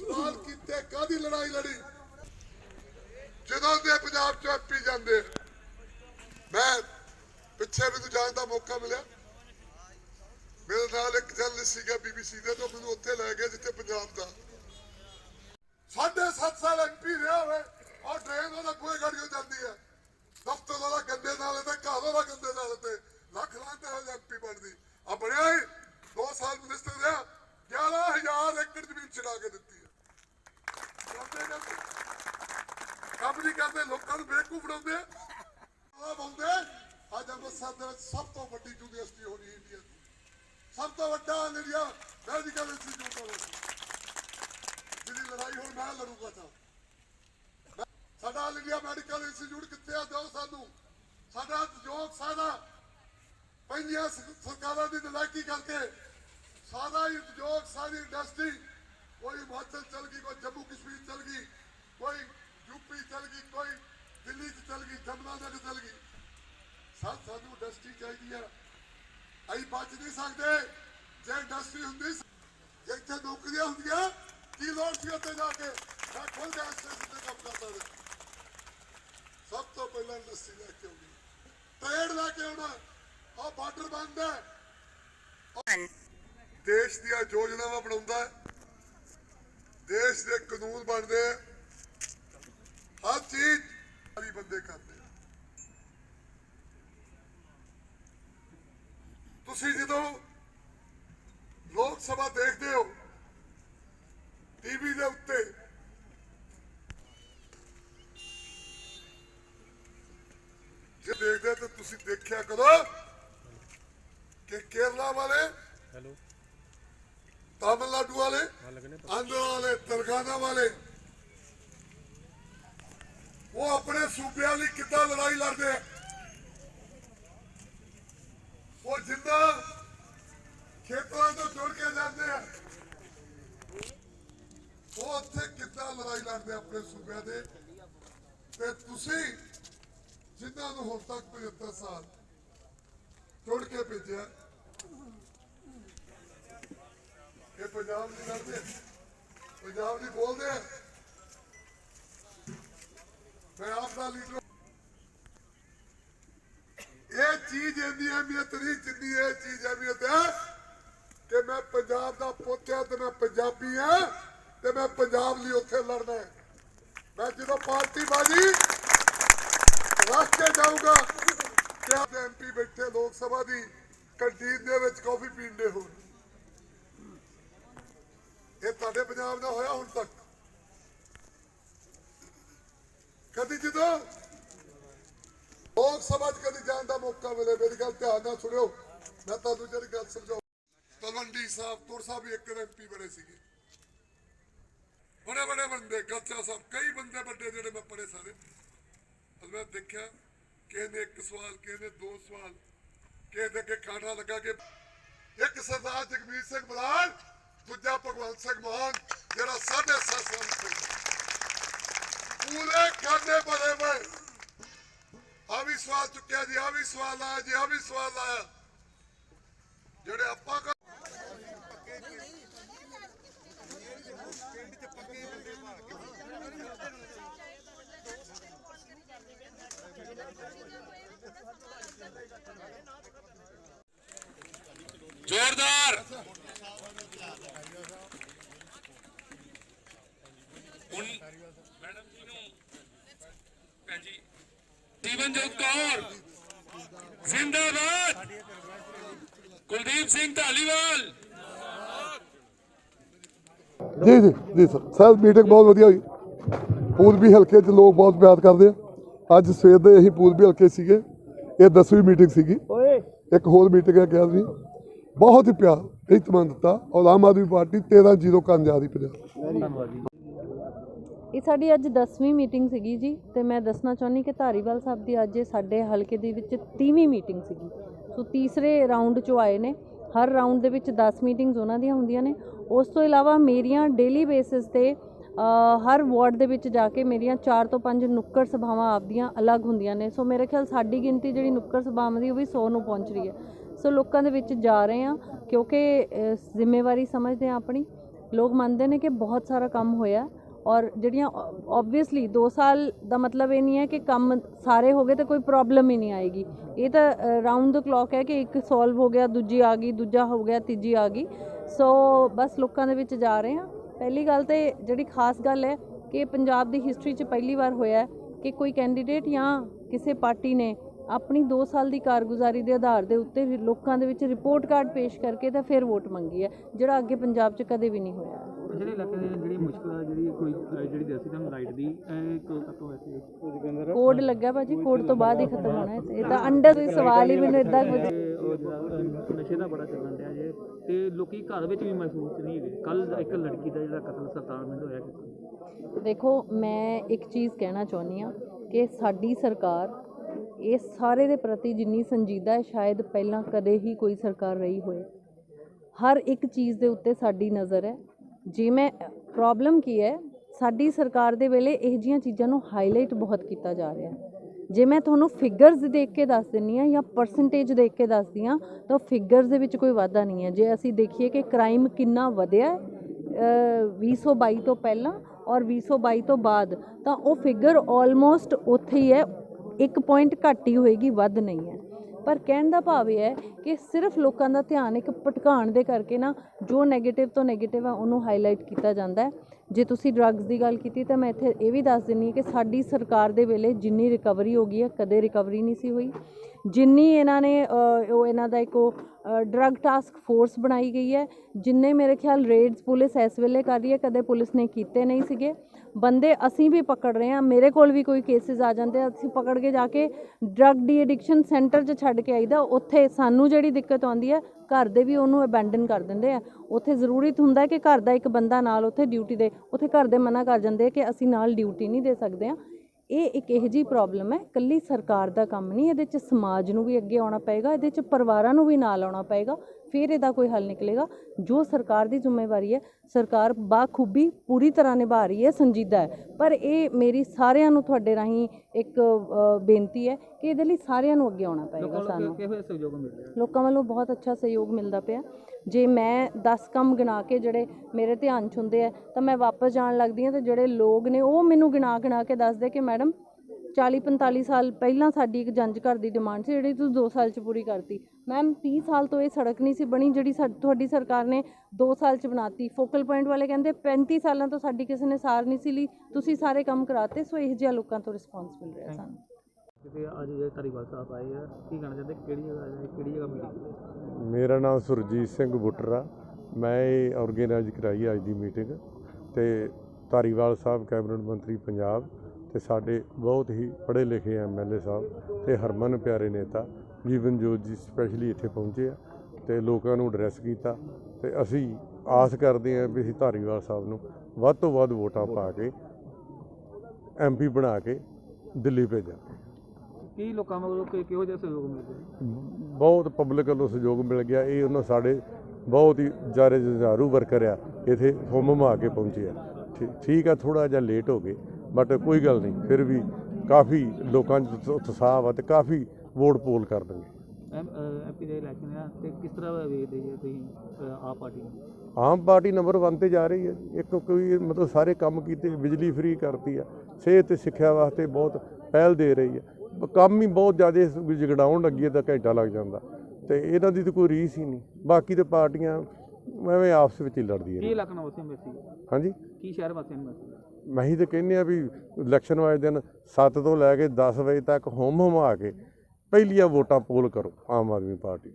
ਸਵਾਲ ਕੀਤੇ ਕਾਦੀ ਲੜਾਈ ਲੜੀ? ਜਦੋਂ ਦੇ ਪੰਜਾਬ ਚ ਐਪੀ ਜਾਂਦੇ, ਮੈਂ ਪਿੱਛੇ ਵੀ ਤੂੰ ਜਾਣ ਦਾ ਮੌਕਾ ਮਿਲਿਆ। ਮੇਰੇ ਨਾਲ ਇੱਕ ਜਰਨਲਿਸਟ ਸੀਗਾ ਬੀਬੀਸੀ ਦੇ ਤੋਂ ਮੈਨੂੰ ਉੱਥੇ ਲੈ ਗਿਆ, ਜਿੱਥੇ ਪੰਜਾਬ ਦਾ। ਸਾਢੇ ਸੱਤ ਸਾਲ ਐਮਪੀ ਰਿਹਾ ਹੋਵੇ ਔਰ ਟ੍ਰੇਨ ਉਹਦਾ ਕੋਈ ਗਾੜੀਓ ਜਾਂਦੀ ਹੈ ਦਫ਼ਤਰ ਉਹਦਾ ਗੰਦੇ ਨਾਲੇ ਤੇ ਘਰ ਉਹਦਾ ਗੰਦੇ ਨਾਲੇ ਤੇ ਲੱਖ ਲਾਂਦੇ ਹੋ ਐਮਪੀ ਬਣਦੀ ਆ ਬਣਿਆ ਹੀ 2 ਸਾਲ ਮਿਨਿਸਟਰ ਰਿਹਾ 11000 ਏਕੜ ਜ਼ਮੀਨ ਛਡਾ ਕੇ ਦਿੱਤੀ ਹੈ ਕਰਦੇ ਨੇ ਕੰਮ ਨਹੀਂ ਕਰਦੇ ਲੋਕਾਂ ਨੂੰ ਬੇਵਕੂਫ ਬਣਾਉਂਦੇ ਆ ਉਹ ਬੰਦੇ ਅੱਜ ਦੇ ਵਿੱਚ ਸਭ ਤੋਂ ਵੱਡੀ ਯੂਨੀਵਰਸਿਟੀ ਹੋਣੀ ਇੰਡੀਆ ਦੀ। ਸਭ ਤੋਂ ਵੱਡਾ ਇੰਡੀਆ ਮੈਡੀਕਲ ਇੰਸਟੀਚਿਊਟ ਹੋਣਾ। ਜਿਹਦੀ ਲੜਾਈ ਹੁਣ ਮੈਂ ਲੜੂਗਾ ਤਾਂ। ਸਾਡਾ ਇੰਡੀਆ ਮੈਡੀਕਲ ਇੰਸਟੀਚਿਊਟ ਕਿੱਥੇ ਆ ਦਿਓ ਸਾਨੂੰ। ਸਾਡਾ ਉਦਯੋਗ ਸਾਡਾ ਪਹਿਲੀਆਂ ਸਰਕਾਰਾਂ ਦੀ ਨਲਾਇਕੀ ਕਰਕੇ ਸਾਰਾ ਹੀ ਉਦਯੋਗ, ਸਾਰੀ ਇੰਡਸਟਰੀ ਕੋਈ ਹਿਮਾਚਲ ਚਲ ਗਈ, ਕੋਈ ਜੰਮੂ ਕਸ਼ਮੀਰ ਚਲ ਗਈ, ਕੋਈ ਯੂਪੀ ਚਲ ਗਈ, ਕੋਈ ਦਿੱਲੀ ਚ ਚਲ ਗਈ, ਜਮਨਾ ਚਲ ਗਈ। ਸਾ ਸਾਨੂੰ ਇੰਡਸਟਰੀ ਚਾਹੀਦੀ ਆ। ਅਸੀਂ ਬਚ ਨਹੀਂ ਸਕਦੇ। ਜੇ ਇੰਡਸਟਰੀ ਹੁੰਦੀ ਜੇ ਇੱਥੇ ਨੌਕਰੀਆਂ ਹੁੰਦੀਆਂ ਕੀ ਲੋੜ ਸੀ ਉੱਥੇ ਜਾ ਕੇ? ਮੈਂ ਖੁਦ ਸਟੇਸ਼ਨ ਤੇ ਕੰਮ ਕਰਦਾ ਰਿਹਾ। ਸਭ ਤੋਂ ਪਹਿਲਾਂ ਇੰਡਸਟਰੀ ਲੈ ਕੇ ਆਉਣੀ ਟ੍ਰੇਡ ਲੈ ਕੇ ਆਉਣਾ। ਉਹ ਬਾਰਡਰ ਬੰਦ ਹੈ। ਦੇਸ਼ ਦੀਆਂ ਯੋਜਨਾਵਾਂ ਬਣਾਉਂਦਾ ਦੇਸ਼ ਦੇ ਕਾਨੂੰਨ ਬਣਦੇ ਆ ਹਰ ਚੀਜ਼ ਬੰਦੇ ਕਰਦੇ ਆ। ਤੁਸੀਂ ਜਦੋਂ ਲੋਕ ਸਭਾ ਦੇਖਦੇ ਹੋ ਟੀਵੀ ਦੇ ਉੱਤੇ ਜੇ ਦੇਖਦੇ ਤਾਂ ਤੁਸੀਂ ਦੇਖਿਆ ਕਰੋ ਕਿ ਕੇਰਲਾ ਵਾਲੇ ਹੈਲੋ। ਤਾਮਿਲਨਾਡੂ ਵਾਲੇ ਆਂਧਰਾ ਵਾਲੇ ਤਲਗਾਨਾ ਵਾਲੇ। ਉਹ ਆਪਣੇ ਸੂਬਿਆਂ ਲਈ ਕਿੱਦਾਂ ਲੜਾਈ ਲੜਦੇ ਆ? ਉਹ ਜਿੰਦਾ ਖੇਤਰਾਂ ਤੋਂ ਜੁੜ ਕੇ ਜਾਂਦੇ ਆ ਉਹ ਉੱਥੇ ਕਿੱਦਾਂ ਲੜਾਈ ਲੜਦੇ ਆਪਣੇ ਸੂਬਿਆਂ ਦੇ? ਤੇ ਤੁਸੀਂ ਜਿਨ੍ਹਾਂ ਨੂੰ ਹੁਣ ਤੱਕ 75 ਸਾਲ ਜੁੜ ਕੇ ਭੇਜਿਆ ਇਹ ਪੰਜਾਬ ਦੀ ਲੜਦੇ ਪੰਜਾਬ ਦੀ ਬੋਲਦੇ ਆ ਮੈਂ ਆਪ ਦਾ ਲੀਡਰ ਇਹ ਚੀਜ਼ ਇੰਨੀ ਅਹਿਮੀਅਤ ਨਹੀਂ ਜਿੰਨੀ ਇਹ ਚੀਜ਼ ਅਹਿਮੀਅਤ ਹੈ ਕਿ ਮੈਂ ਪੰਜਾਬ ਦਾ ਪੁੱਤ ਹਾਂ ਤੇ ਮੈਂ ਪੰਜਾਬੀ ਹਾਂ ਤੇ ਮੈਂ ਪੰਜਾਬ ਲਈ ਉੱਥੇ ਲੜਨਾ ਹੈ। ਮੈਂ ਜਦੋਂ ਪਾਰਟੀ ਬਾਜੀ ਰੱਖ ਕੇ ਜਾਊਗਾ ਕਿ ਆਪ ਐਮਪੀ ਬੈਠੇ ਲੋਕ ਸਭਾ ਦੀ, ਕੰਟੀਨ ਦੇ ਵਿੱਚ ਕਾਫੀ ਪੀਂਦੇ ਹੋਣ। ਇਹ ਤੁਹਾਡੇ ਪੰਜਾਬ ਦਾ ਹੋਇਆ ਹੁਣ ਤੱਕ। ਕਦੀ ਜਦੋਂ ਲੋਕ ਸਭਾ 'ਚ ਕਦੀ ਜਾਣ ਦਾ ਮੌਕਾ ਮਿਲੇ, ਮੇਰੀ ਗੱਲ ਧਿਆਨ ਨਾਲ ਸੁਣਿਓ, ਮੈਂ ਤੁਹਾਨੂੰ ਜਿਹੜੀ ਗੱਲ ਸਮਝਾਉ ਤਲਵੰਡੀ ਸਾਹਿਬ, ਤੁਰ ਸਾਹਿਬ ਵੀ ਇੱਕ ਐਮਪੀ ਬਣੇ ਸੀਗੇ। ਬੜੇ ਬੜੇ ਬੰਦੇ ਗੱਚਾ ਸਾਹਿਬ, ਕਈ ਬੰਦੇ ਵੱਡੇ ਜਿਹੜੇ ਮੈਂ ਪੜੇ ਸਾਰੇ। ਮੈਂ ਦੇਖਿਆ ਕਿਸੇ ਨੇ ਇੱਕ ਸਵਾਲ, ਕਿਸੇ ਨੇ ਦੋ ਸਵਾਲ, ਕਿਸੇ ਦੇ ਅੱਗੇ ਕਾਂਟਾ ਲੱਗਾ ਕੇ ਇੱਕ ਸਰਦਾਰ ਜਗਮੀਤ ਸਿੰਘ ਬਲਾਲ ਦੂਜਾ ਭਗਵੰਤ ਸਿੰਘ ਮਾਨ, ਜਿਹੜਾ ਸਾਢੇ ਸੱਤ ਸਾਲ ਸੀ। ਪੂਰੇ ਖਾਨੇ ਭਰੇ ਹੋਏ। ਆ ਵੀ ਸਵਾਲ ਚੁੱਕਿਆ ਜੀ ਆ ਵੀ ਸਵਾਲ ਆਇਆ ਜੀ ਆ ਵੀ ਸਵਾਲ ਆਇਆ। ਜਿਹੜੇ ਆਪਾਂ ਕਰ- ਜ਼ੋਰਦਾਰ ਹੁਣ ਮੈਡਮ ਜੀ ਨੂੰ ਭੈਣ ਜੀ ਜੀਵਨਜੋਤ ਕੌਰ ਜ਼ਿੰਦਾਬਾਦ ਕੁਲਦੀਪ ਸਿੰਘ ਢਾਲੀਵਾਲ ਜੀ ਜੀ ਜੀ ਸਰ ਸਰ ਮੀਟਿੰਗ ਬਹੁਤ ਵਧੀਆ ਹੋਈ। ਪੂਰਬੀ ਹਲਕੇ 'ਚ ਲੋਕ ਬਹੁਤ ਪਿਆਰ ਕਰਦੇ ਆ। ਅੱਜ ਸਵੇਰ ਦੇ ਅਸੀਂ ਪੂਰਬੀ ਹਲਕੇ ਸੀਗੇ ਇਹ 10ਵੀਂ ਮੀਟਿੰਗ ਸੀਗੀ। ਇੱਕ ਹੋਰ ਮੀਟਿੰਗ ਹੈ 11ਵੀਂ ਬਹੁਤ ਹੀ ਪਿਆਰ ਇਤਮਾਨ ਦਿੱਤਾ। ਔਰ ਆਮ ਆਦਮੀ ਪਾਰਟੀ 13 ਜ਼ੀਰੋ ਕਰਨ ਜਾ ਰਹੀ ਪੰਜਾਬ। ਇਹ ਸਾਡੀ ਅੱਜ 10ਵੀਂ ਮੀਟਿੰਗ ਸੀਗੀ ਜੀ ਤੇ ਮੈਂ ਦੱਸਣਾ ਚਾਹੁੰਦੀ ਕਿ ਧਾਰੀਵਾਲ ਸਾਹਿਬ ਦੀ ਅੱਜ ਸਾਡੇ ਹਲਕੇ ਦੇ ਵਿੱਚ 30ਵੀਂ ਮੀਟਿੰਗ ਸੀਗੀ। ਸੋ ਤੀਸਰੇ ਰਾਊਂਡ 'ਚੋਂ ਆਏ ਨੇ। ਹਰ ਰਾਊਂਡ ਦੇ ਵਿੱਚ 10 ਮੀਟਿੰਗਸ ਉਹਨਾਂ ਦੀਆਂ ਹੁੰਦੀਆਂ ਨੇ। ਉਸ ਤੋਂ ਇਲਾਵਾ ਮੇਰੀਆਂ ਡੇਲੀ ਬੇਸਿਸ ਤੇ ਹਰ ਵਾਰਡ ਦੇ ਵਿੱਚ ਜਾ ਕੇ ਮੇਰੀਆਂ 4 ਤੋਂ 5 ਨੁੱਕਰ ਸਭਾਵਾਂ ਆਪਦੀਆਂ ਅਲੱਗ ਹੁੰਦੀਆਂ ਨੇ। ਸੋ ਮੇਰੇ ਖਿਆਲ ਸਾਡੀ ਗਿਣਤੀ ਜਿਹੜੀ ਨੁੱਕਰ ਸਭਾਵਾਂ ਦੀ, ਉਹ ਵੀ 100 ਨੂੰ ਪਹੁੰਚ ਰਹੀ ਹੈ। ਸੋ ਲੋਕਾਂ ਦੇ ਵਿੱਚ ਜਾ ਰਹੇ ਆ ਕਿਉਂਕਿ ਜ਼ਿੰਮੇਵਾਰੀ ਸਮਝਦੇ ਆ ਆਪਣੀ। ਲੋਕ ਮੰਨਦੇ ਨੇ ਕਿ ਬਹੁਤ ਸਾਰਾ ਕੰਮ ਹੋਇਆ ਔਰ ਜਿਹੜੀਆਂ ਆਬਵੀਅਸਲੀ 2 ਸਾਲ ਦਾ ਮਤਲਬ ਇਹ ਨਹੀਂ ਹੈ ਕਿ ਕੰਮ ਸਾਰੇ ਹੋ ਗਏ ਤਾਂ ਕੋਈ ਪ੍ਰੋਬਲਮ ਹੀ ਨਹੀਂ ਆਏਗੀ। ਇਹ ਤਾਂ ਰਾਉਂਡ ਦ ਕਲੌਕ ਹੈ ਕਿ ਇੱਕ ਸੋਲਵ ਹੋ ਗਿਆ, ਦੂਜੀ ਆ ਗਈ, ਦੂਜਾ ਹੋ ਗਿਆ, ਤੀਜੀ ਆ ਗਈ। ਸੋ ਬਸ ਲੋਕਾਂ ਦੇ ਵਿੱਚ ਜਾ ਰਹੇ ਆ ਪਹਿਲੀ ਗੱਲ ਤੇ ਜਿਹੜੀ ਖਾਸ ਗੱਲ ਹੈ ਕਿ ਪੰਜਾਬ ਦੀ ਹਿਸਟਰੀ 'ਚ ਪਹਿਲੀ ਵਾਰ ਹੋਇਆ ਹੈ ਕਿ ਕੋਈ ਕੈਂਡੀਡੇਟ ਜਾਂ ਕਿਸੇ ਪਾਰਟੀ ਨੇ ਆਪਣੀ 2 ਸਾਲ ਦੀ ਕਾਰਗੁਜ਼ਾਰੀ ਦੇ ਆਧਾਰ ਦੇ ਉੱਤੇ ਲੋਕਾਂ ਦੇ ਵਿੱਚ ਰਿਪੋਰਟ ਕਾਰਡ ਪੇਸ਼ ਕਰਕੇ ਤਾਂ ਫਿਰ ਵੋਟ ਮੰਗੀ ਹੈ ਜਿਹੜਾ ਅੱਗੇ ਪੰਜਾਬ 'ਚ ਕਦੇ ਵੀ ਨਹੀਂ ਹੋਇਆ। ਜਿਹੜੇ ਇਲਾਕੇ ਦੇ ਜਿਹੜੀ ਮੁਸ਼ਕਲ ਆ ਜਿਹੜੀ ਕੋਈ ਜਿਹੜੀ ਦੱਸੀ ਤੁਹਾਨੂੰ ਲਾਈਟ ਦੀ ਕੋਡ ਲੱਗਾ ਭਾਜੀ ਕੋਡ ਤੋਂ ਬਾਅਦ ਹੀ ਖਤਮ ਹੋਣਾ ਹੈ। ਇਹ ਤਾਂ ਅੰਡਰ ਕੋਈ ਸਵਾਲ ਹੀ ਮੈਨੂੰ ਇਦਾਂ ਕੁਝ ਉਹ ਜਿਹੜਾ ਨਸ਼ੇ ਦਾ ਬੜਾ ਚੱਲਣ ਡਿਆ ਜੇ। ਤੇ ਲੋਕੀ ਘਰ ਵਿੱਚ ਵੀ ਮਹਿਸੂਸ ਨਹੀਂ ਹੈਗੇ। ਕੱਲ ਇੱਕ ਲੜਕੀ ਦਾ ਜਿਹੜਾ ਕਤਲ ਸਰਤਾਰ ਮਿੰਟ ਹੋਇਆ ਕਿਤੇ ਦੇਖੋ, ਮੈਂ ਇੱਕ ਚੀਜ਼ ਕਹਿਣਾ ਚਾਹੁੰਦੀ ਆ ਕਿ ਸਾਡੀ ਸਰਕਾਰ ਇਹ ਸਾਰੇ ਦੇ ਪ੍ਰਤੀ ਜਿੰਨੀ ਸੰਜੀਦਾ ਹੈ, ਸ਼ਾਇਦ ਪਹਿਲਾਂ ਕਦੇ ਹੀ ਕੋਈ ਸਰਕਾਰ ਰਹੀ ਹੋਏ। ਹਰ ਇੱਕ ਚੀਜ਼ ਦੇ ਉੱਤੇ ਸਾਡੀ ਨਜ਼ਰ ਹੈ। ਜਿਵੇਂ ਪ੍ਰੋਬਲਮ ਕੀ ਹੈ, ਸਾਡੀ ਸਰਕਾਰ ਦੇ ਵੇਲੇ ਇਹ ਜੀਆਂ ਚੀਜ਼ਾਂ ਨੂੰ ਹਾਈਲਾਈਟ ਬਹੁਤ ਕੀਤਾ ਜਾ ਰਿਹਾ ਹੈ। ਜੇ ਮੈਂ ਤੁਹਾਨੂੰ ਫਿਗਰਸ ਦੇਖ ਕੇ ਦੱਸ ਦਿੰਨੀ ਆ ਜਾਂ ਪਰਸੈਂਟੇਜ ਦੇਖ ਕੇ ਦੱਸਦੀ ਆ ਤਾਂ ਫਿਗਰਸ ਦੇ ਵਿੱਚ ਕੋਈ ਵਾਧਾ ਨਹੀਂ ਹੈ। ਜੇ ਅਸੀਂ ਦੇਖੀਏ ਕਿ ਕ੍ਰਾਈਮ ਕਿੰਨਾ ਵਧਿਆ ਹੈ ਅ, 2022 ਤੋਂ ਪਹਿਲਾਂ ਔਰ 2022 ਤੋਂ ਬਾਅਦ ਤਾਂ ਉਹ ਫਿਗਰ ਆਲਮੋਸਟ ਉੱਥੇ ਹੀ ਹੈ ਇੱਕ ਪੁਆਇੰਟ ਘੱਟ ਹੀ ਹੋਏਗੀ ਵੱਧ ਨਹੀਂ ਹੈ। ਪਰ ਕਹਿਣ ਦਾ ਭਾਵ ਇਹ ਹੈ ਕਿ ਸਿਰਫ ਲੋਕਾਂ ਦਾ ਧਿਆਨ ਇੱਕ ਭਟਕਾਉਣ ਦੇ ਕਰਕੇ ਨਾ ਜੋ 네ਗੇਟਿਵ ਤੋਂ 네ਗੇਟਿਵ ਆ ਉਹਨੂੰ ਹਾਈਲਾਈਟ ਕੀਤਾ ਜਾਂਦਾ ਹੈ। ਜੇ ਤੁਸੀਂ ਡਰੱਗਸ ਦੀ ਗੱਲ ਕੀਤੀ ਤਾਂ ਮੈਂ ਇੱਥੇ ਇਹ ਵੀ ਦੱਸ ਦਿੰਨੀ ਹਾਂ ਕਿ ਸਾਡੀ ਸਰਕਾਰ ਦੇ ਵੇਲੇ ਜਿੰਨੀ ਰਿਕਵਰੀ ਹੋ ਗਈ ਹੈ, ਕਦੇ ਰਿਕਵਰੀ ਨਹੀਂ ਸੀ ਹੋਈ। ਜਿੰਨੀ ਇਹਨਾਂ ਨੇ ਉਹ ਇਹਨਾਂ ਦਾ ਇੱਕ ਉਹ ਡਰੱਗ ਟਾਸਕ ਫੋਰਸ ਬਣਾਈ ਗਈ ਹੈ ਜਿੰਨੇ ਮੇਰੇ ਖਿਆਲ ਰੇਡਸ ਪੁਲਿਸ ਇਸ ਵੇਲੇ ਕਰ ਰਹੀ ਹੈ ਕਦੇ ਪੁਲਿਸ ਨੇ ਕੀਤੇ ਨਹੀਂ ਸੀਗੇ। ਬੰਦੇ ਅਸੀਂ ਵੀ ਪਕੜ ਰਹੇ ਹਾਂ ਮੇਰੇ ਕੋਲ ਵੀ ਕੋਈ ਕੇਸਿਸ ਆ ਜਾਂਦੇ ਆ, ਅਸੀਂ ਪਕੜ ਕੇ ਜਾ ਕੇ ਡਰੱਗ ਡੀ ਐਡਿਕਸ਼ਨ ਸੈਂਟਰ 'ਚ ਛੱਡ ਕੇ ਆਈਦਾ ਉੱਥੇ ਸਾਨੂੰ ਜਿਹੜੀ ਦਿੱਕਤ ਆਉਂਦੀ ਹੈ ਘਰ ਦੇ ਵੀ ਉਹਨੂੰ ਅਬੈਂਡਨ ਕਰ ਦਿੰਦੇ ਆ। ਉੱਥੇ ਜ਼ਰੂਰੀ ਹੁੰਦਾ ਕਿ ਘਰ ਦਾ ਇੱਕ ਬੰਦਾ ਨਾਲ ਉੱਥੇ ਡਿਊਟੀ ਦੇ ਉੱਥੇ ਘਰ ਦੇ ਮਨਾ ਕਰ ਜਾਂਦੇ ਆ ਕਿ ਅਸੀਂ ਨਾਲ ਡਿਊਟੀ ਨਹੀਂ ਦੇ ਸਕਦੇ ਆ ਇਹ ਇੱਕ ਇਹੋ ਜਿਹੀ ਪ੍ਰੋਬਲਮ ਹੈ, ਇਕੱਲੀ ਸਰਕਾਰ ਦਾ ਕੰਮ ਨਹੀਂ, ਇਹਦੇ 'ਚ ਸਮਾਜ ਨੂੰ ਵੀ ਅੱਗੇ ਆਉਣਾ ਪਏਗਾ, ਇਹਦੇ 'ਚ ਪਰਿਵਾਰਾਂ ਨੂੰ ਵੀ ਨਾਲ ਆਉਣਾ ਪਏਗਾ। ਫਿਰ ਇਹਦਾ ਕੋਈ ਹੱਲ ਨਿਕਲੇਗਾ। ਜੋ ਸਰਕਾਰ ਦੀ ਜ਼ਿੰਮੇਵਾਰੀ ਹੈ ਸਰਕਾਰ ਬਾਖੂਬੀ ਪੂਰੀ ਤਰ੍ਹਾਂ ਨਿਭਾ ਰਹੀ ਹੈ ਸੰਜੀਦਾ ਹੈ। ਪਰ ਇਹ ਮੇਰੀ ਸਾਰਿਆਂ ਨੂੰ ਤੁਹਾਡੇ ਰਾਹੀਂ ਇੱਕ ਬੇਨਤੀ ਹੈ ਕਿ ਇਹਦੇ ਲਈ ਸਾਰਿਆਂ ਨੂੰ ਅੱਗੇ ਆਉਣਾ ਪਏਗਾ ਸਾਨੂੰ। ਲੋਕਾਂ ਵੱਲੋਂ ਬਹੁਤ ਅੱਛਾ ਸਹਿਯੋਗ ਮਿਲਦਾ ਪਿਆ। ਜੇ ਮੈਂ 10 ਕੰਮ ਗਿਣਾ ਕੇ ਜਿਹੜੇ ਮੇਰੇ ਧਿਆਨ 'ਚ ਹੁੰਦੇ ਆ ਤਾਂ ਮੈਂ ਵਾਪਸ ਜਾਣ ਲੱਗਦੀ ਹਾਂ ਤੇ ਜਿਹੜੇ ਲੋਕ ਨੇ ਉਹ ਮੈਨੂੰ ਗਿਣਾ ਗਿਣਾ ਕੇ ਦੱਸਦੇ ਕਿ ਮੈਡਮ 40 45 ਸਾਲ ਪਹਿਲਾਂ ਸਾਡੀ ਇੱਕ ਜੰਜ ਘਰ ਦੀ ਡਿਮਾਂਡ ਸੀ ਜਿਹੜੀ ਤੁਸੀਂ 2 ਸਾਲ 'ਚ ਪੂਰੀ ਕਰਤੀ। ਮੈਮ 30 ਸਾਲ ਤੋਂ ਇਹ ਸੜਕ ਨਹੀਂ ਸੀ ਬਣੀ ਜਿਹੜੀ ਸਾ- ਤੁਹਾਡੀ ਸਰਕਾਰ ਨੇ 2 ਸਾਲ 'ਚ ਬਣਾਤੀ। ਫੋਕਲ ਪੁਆਇੰਟ ਵਾਲੇ ਕਹਿੰਦੇ 35 ਸਾਲਾਂ ਤੋਂ ਸਾਡੀ ਕਿਸੇ ਨੇ ਸਾਰ ਨਹੀਂ ਸੀ ਲਈ। ਤੁਸੀਂ ਸਾਰੇ ਕੰਮ ਕਰਾਤੇ ਸੋ ਇਹੋ ਜਿਹਾ ਲੋਕਾਂ ਤੋਂ ਰਿਸਪੌਂਸ ਮਿਲ ਰਿਹਾ ਸਾਨੂੰ। ਕਿਤੇ ਅੱਜ ਜਿਹੜੇ ਧਾਰੀਵਾਲ ਸਾਹਿਬ ਆਏ ਆ ਕੀ ਕਹਿਣਾ ਚਾਹੁੰਦੇ? ਕਿਹੜੀ ਜਗ੍ਹਾ ਆਏ ਆ, ਕਿਹੜੀ ਜਗ੍ਹਾ ਮੀਟਿੰਗ ਮੇਰਾ ਨਾਮ ਸੁਰਜੀਤ ਸਿੰਘ ਬੁੱਟਰਾ। ਮੈਂ ਇਹ ਆਰਗੇਨਾਈਜ਼ ਕਰਾਈ ਅੱਜ ਦੀ ਮੀਟਿੰਗ ਤੇ ਧਾਰੀਵਾਲ ਸਾਹਿਬ ਕੈਬਨਿਟ ਮੰਤਰੀ ਪੰਜਾਬ ਤੇ ਸਾਡੇ ਬਹੁਤ ਹੀ ਪੜ੍ਹੇ ਲਿਖੇ ਐਮਐਲਏ ਸਾਹਿਬ ਤੇ ਹਰਮਨ ਪਿਆਰੇ ਨੇਤਾ। ਜੀਵਨ ਜੋਤ ਜੀ ਸਪੈਸ਼ਲੀ ਇੱਥੇ ਪਹੁੰਚੇ ਆ ਤੇ ਲੋਕਾਂ ਨੂੰ ਐਡਰੈਸ ਕੀਤਾ ਤੇ ਅਸੀਂ ਆਸ ਕਰਦੇ ਹਾਂ ਵੀ ਅਸੀਂ ਧਾਰੀਵਾਲ ਸਾਹਿਬ ਨੂੰ ਵੱਧ ਤੋਂ ਵੱਧ ਵੋਟਾਂ ਪਾ ਕੇ ਐਮਪੀ ਬਣਾ ਕੇ ਦਿੱਲੀ ਭੇਜਾਂਗੇ ਕੀ ਲੋਕਾਂ ਵੱਲੋਂ ਕਿ- ਕਿਹੋ ਜਿਹਾ ਸਹਿਯੋਗ ਮਿਲ ਰਿਹਾ? ਬਹੁਤ ਪਬਲਿਕ ਵੱਲੋਂ ਸਹਿਯੋਗ ਮਿਲ ਗਿਆ। ਇਹ ਉਹਨਾਂ ਸਾਡੇ ਬਹੁਤ ਹੀ ਜਾਰੇ ਜੁਝਾਰੂ ਵਰਕਰ ਆ ਇਥੇ ਹੁਮ ਆ ਕੇ ਪਹੁੰਚੇ ਆ। ਠੀਕ ਆ ਥੋੜਾ ਜਿਹਾ ਲੇਟ ਹੋ ਗਏ ਬਟ ਕੋਈ ਗੱਲ ਨਹੀਂ ਫਿਰ ਵੀ ਕਾਫੀ ਲੋਕਾਂ 'ਚ ਉਤਸ- ਉਤਸ਼ਾਹ ਵਾ ਤੇ ਕਾਫੀ ਵੋਟ ਪੋਲ ਕਰ ਦੇਣਗੇ ਐਮ ਐਮਪੀ ਦੇ ਇਲੈਕਸ਼ਨ ਆ ਤੇ ਕਿਸ ਤਰ੍ਹਾਂ ਵੇਖਦੇ ਜੀ ਤੁਸੀਂ ਆਪ ਪਾਰਟੀ ਆਮ ਪਾਰਟੀ ਨੰਬਰ 1 ਤੇ ਜਾ ਰਹੀ ਹੈ। ਇੱਕ ਕੋਈ ਮਤਲਬ ਸਾਰੇ ਕੰਮ ਕੀਤੇ ਬਿਜਲੀ ਫ੍ਰੀ ਕਰਤੀ ਆ ਸਿਹਤ ਤੇ ਸਿੱਖਿਆ ਵਾਸਤੇ ਬਹੁਤ ਪਹਿਲ ਦੇ ਰਹੀ ਹੈ। ਕੰਮ ਹੀ ਬਹੁਤ ਜ਼ਿਆਦਾ ਜਗੜਾਉਣ ਲੱਗੀ ਹੈ ਤਾਂ ਘੰਟਾ ਲੱਗ ਜਾਂਦਾ। ਤੇ ਇਹਨਾਂ ਦੀ ਤਾਂ ਕੋਈ ਰੀਸ ਹੀ ਨਹੀਂ। ਬਾਕੀ ਤੇ ਪਾਰਟੀਆਂ ਐਵੇਂ ਆਪਸ ਵਿੱਚ ਹੀ ਲੜਦੀਆਂ ਕੀ ਨੇ ਇਲਾਕਾ ਵਾਸੀਆਂ ਨੂੰ ਮਿਲਦੀ ਹਾਂਜੀ? ਕੀ ਸ਼ਹਿਰ ਵਾਸੀਆਂ ਨੂੰ? ਮੈਂ ਹੀ ਤਾਂ ਕਹਿੰਦੇ ਆ ਵੀ ਇਲੈਕਸ਼ਨ ਵਾਲੇ ਦਿਨ 7 ਤੋਂ ਲੈ ਕੇ 10 ਵਜੇ ਤੱਕ ਹੁਮ ਹੁਮਾ ਕੇ ਪਹਿਲੀਆਂ ਵੋਟਾਂ ਪੋਲ ਕਰੋ ਆਮ ਆਦਮੀ ਪਾਰਟੀ।